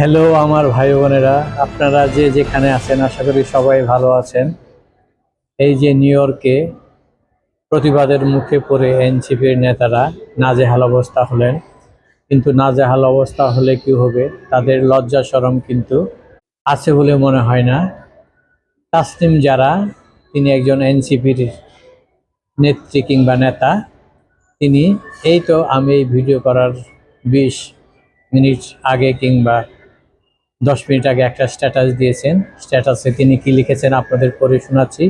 Hello আমার ভাই বোনেরা। আপনারা যে যেখানে আছেন, আশা করি সবাই ভালো আছেন। এই যে নিউ ইয়র্কে প্রতিবাদের মুখে পড়ে এনসিপির নেতারা নাজেহাল অবস্থা হলেন। কিন্তু নাজেহাল অবস্থা হলে কি হবে? তাদের লজ্জা সরম কিন্তু আছে বলে মনে হয় না। তাসনিম যারা, তিনি একজন এনসিপির নেত্রী কিংবা নেতা। তিনি, এই তো আমি এই ভিডিও করার বিশ মিনিট আগে কিংবা দশ মিনিট আগে একটা স্ট্যাটাস দিয়েছেন। স্ট্যাটাসে তিনি কি লিখেছেন আপনাদের পড়ে শোনাচ্ছি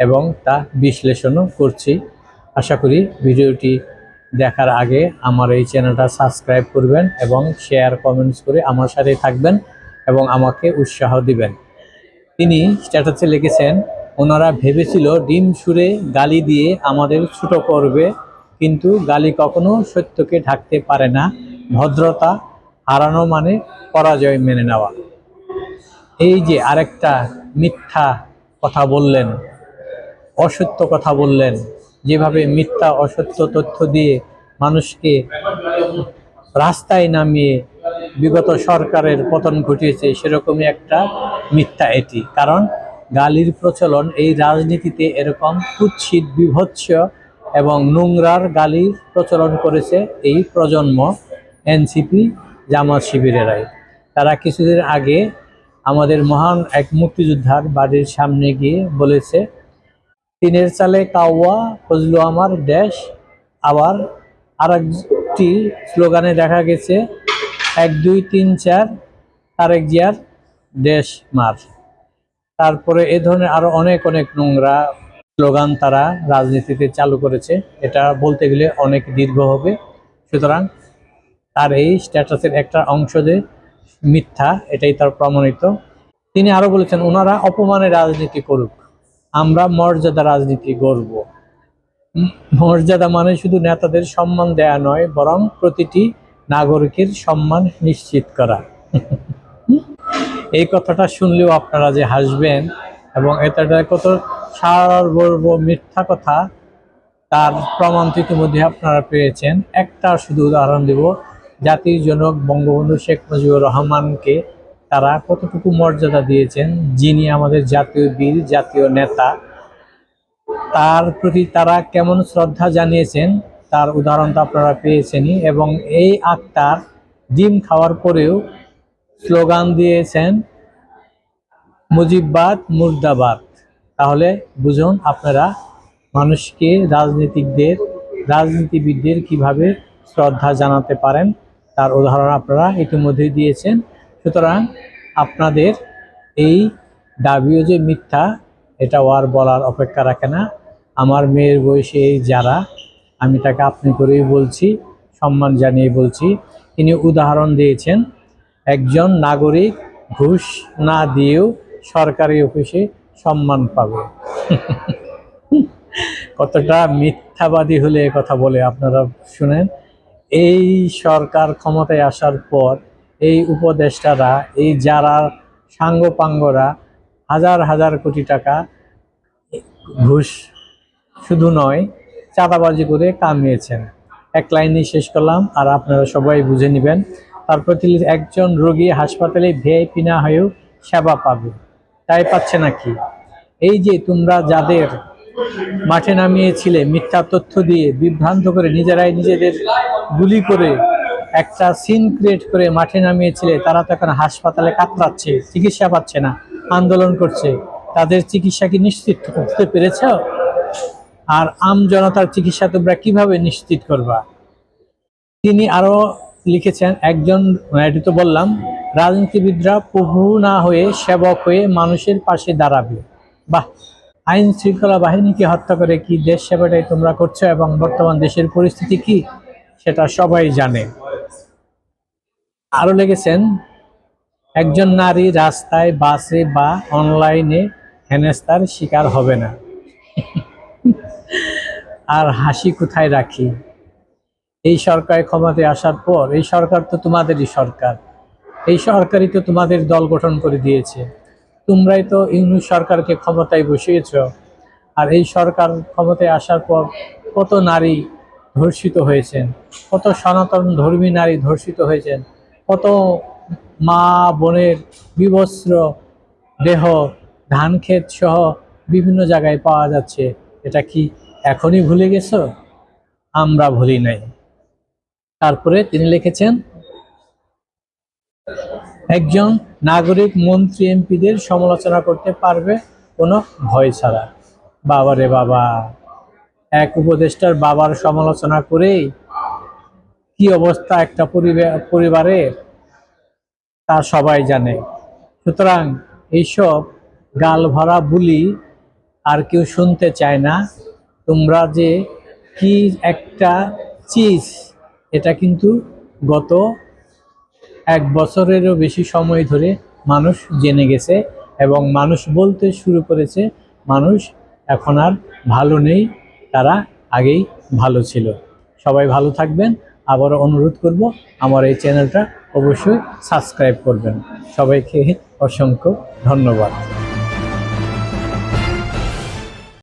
এবং তা বিশ্লেষণও করছি। আশা করি ভিডিওটি দেখার আগে আমার এই চ্যানেলটা সাবস্ক্রাইব করবেন এবং শেয়ার কমেন্টস করে আমার সাথে থাকবেন এবং আমাকে উৎসাহ দিবেন। তিনি স্ট্যাটাসে লিখেছেন, ওনারা ভেবেছিল ডিম সুরে গালি দিয়ে আমাদের ছোট করবে, কিন্তু গালি কখনো সত্যকে ঢাকতে পারে না। ভদ্রতা হারানো মানে পরাজয় মেনে নেওয়া। এই যে আরেকটা মিথ্যা কথা বললেন, অসত্য কথা বললেন, যেভাবে মিথ্যা, অসত্য তথ্য দিয়ে মানুষকে রাস্তায় নামিয়ে বিগত সরকারের পতন ঘটিয়েছে, সেরকমই একটা মিথ্যা এটি। কারণ গালির প্রচলন এই রাজনীতিতে এরকম কুৎসিত, বিভৎস এবং নোংরার গালির প্রচলন করেছে এই প্রজন্ম এনসিপি জামাত শিবিরেরাই। তারা কিছুদিন আগে আমাদের মহান এক মুক্তিযোদ্ধার বাড়ির সামনে গিয়ে বলেছে, তিনের চালে কাওয়া, ফজলু আমার দেশ। আবার আরেকটি স্লোগানে দেখা গেছে, এক, দুই, তিন, চার, তারেক জিয়ার দেশ মার। তারপরে এ ধরনের আরও অনেক অনেক নোংরা স্লোগান তারা রাজনীতিতে চালু করেছে। এটা বলতে গেলে অনেক দীর্ঘ হবে। সুতরাং তার এই স্ট্যাটাসের একটা অংশ যে মিথ্যা, এটাই তার প্রমাণিত। তিনি আরও বলেছেন ওনারা অপমানের রাজনীতি করুক, আমরা মর্যাদা রাজনীতি গড়ব। মর্যাদা মানে শুধু নেতাদের সম্মান দেয়া নয়, বরং প্রতিটি নাগরিকের সম্মান নিশ্চিত করা। এই কথাটা শুনলেও আপনারা যে হাসবেন এবং এটাটা কত সার্বর্ব মিথ্যা কথা, তার প্রমাণ ইতিমধ্যে আপনারা পেয়েছেন। একটা শুধু উদাহরণ দেব জাতির জনক বঙ্গবন্ধু শেখ মুজিবুর রহমানকে তারা কতটুকু মর্যাদা দিয়েছেন? যিনি আমাদের জাতীয় বীর, জাতীয় নেতা, তার প্রতি তারা কেমন শ্রদ্ধা জানিয়েছেন? তার উদাহরণটা আপনারা পেয়েছেনই এবং এই আক্তার ডিম খাওয়ার পরেও স্লোগান দিয়েছেন, মুজিববাদ মুর্দাবাদ। তাহলে বুঝুন আপনারা মানুষকে রাজনীতিকদের, রাজনীতিবিদদের কীভাবে শ্রদ্ধা জানাতে পারেন? তার উদাহরণ আপনারা ইতিমধ্যেই দিয়েছেন। সুতরাং আপনাদের এই দাবিও যে মিথ্যা, এটা আর বলার অপেক্ষা রাখে না। আমার মেয়ের বয়সে এই যারা, আমি তাকে আপনি করেই বলছি, সম্মান জানিয়ে বলছি। তিনি উদাহরণ দিয়েছেন, একজন নাগরিক ঘুষ না দিয়েও সরকারি অফিসে সম্মান পাবে। কতটা মিথ্যাবাদী হলে কথা বলে, আপনারা শুনেন। এই সরকার ক্ষমতায় আসার পর এই উপদেষ্টারা, এই যারা সাঙ্গপাঙ্গরা হাজার হাজার কোটি টাকা ঘুষ শুধু নয়, চাঁদাবাজি করে কামিয়েছেন। এক লাইনে শেষ করলাম, আর আপনারা সবাই বুঝে নেবেন তারপর তিনি একজন রোগী হাসপাতালে ভিআইপি না হয়েও সেবা পাবে, তাই পাচ্ছে নাকি? এই যে তোমরা যাদের মাঠে নামিয়েছিলে মিথ্যা তথ্য দিয়ে, বিভ্রান্ত করে নিজেরাই নিজেদের গুলি করে একটা সিন ক্রিয়েট করে মাঠে নামিয়েছিলে, তারা তো এখন হাসপাতালে কাতরাচ্ছে, চিকিৎসা পাচ্ছে না, আন্দোলন করছে। তাদের চিকিৎসা কি নিশ্চিত করতে পেরেছ? আর আম জনতার চিকিৎসা তোমরা কীভাবে নিশ্চিত করবা? তিনি আরও লিখেছেন, একজন এটি তো বললাম, রাজনীতিবিদরা প্রভু না হয়ে, সেবক হয়ে মানুষের পাশে দাঁড়াবে। বাহ! আইন শৃঙ্খলা বাহিনীকে হত্যা করে কি দেশ সেবাটাই তোমরা করছ এবং বর্তমান দেশের পরিস্থিতি কি, সেটা সবাই জানে। আরও লেগেছেন একজন নারী রাস্তায় বাসে বা অনলাইনে হেনেস্তার শিকার হবে না। আর হাসি কোথায় রাখি? এই সরকার ক্ষমতায় আসার পর, এই সরকার তো তোমাদেরই সরকার। এই সরকারই তো তোমাদের দল গঠন করে দিয়েছে। তোমরাই তো ইংলিশ সরকারকে ক্ষমতায় বসিয়েছ। আর এই সরকার ক্ষমতায় আসার পর কত নারী ধর্ষিত হয়েছেন, কত সনাতন ধর্মী নারী ধর্ষিত হয়েছেন, কত মা বোনের বিবস্ত্র, দেহ, ধান ক্ষেত সহ বিভিন্ন জায়গায় পাওয়া যাচ্ছে। এটা কি এখনই ভুলে গেছ? আমরা ভুলি নাই। তারপরে তিনি লিখেছেন, একজন নাগরিক, মন্ত্রী, এমপিদের সমালোচনা করতে পারবে কোনো ভয় ছাড়া। বাবারে বাবা, এক উপদেষ্টার বাবার সমালোচনা করেই কি অবস্থা একটা পরিবার তা সবাই জানে। সুতরাং এইসব গাল ভরা বুলি আর কেউ শুনতে চায় না। তোমরা যে কি একটা চিজ, এটা কিন্তু গত এক বছরেরও বেশি সময় ধরে মানুষ জেনে গেছে এবং মানুষ বলতে শুরু করেছে, মানুষ এখন আর ভালো নেই, তারা আগেই ভালো ছিল। সবাই ভালো থাকবেন। আবারও অনুরোধ করব, আমার এই চ্যানেলটা অবশ্যই সাবস্ক্রাইব করবেন। সবাইকে অসংখ্য ধন্যবাদ।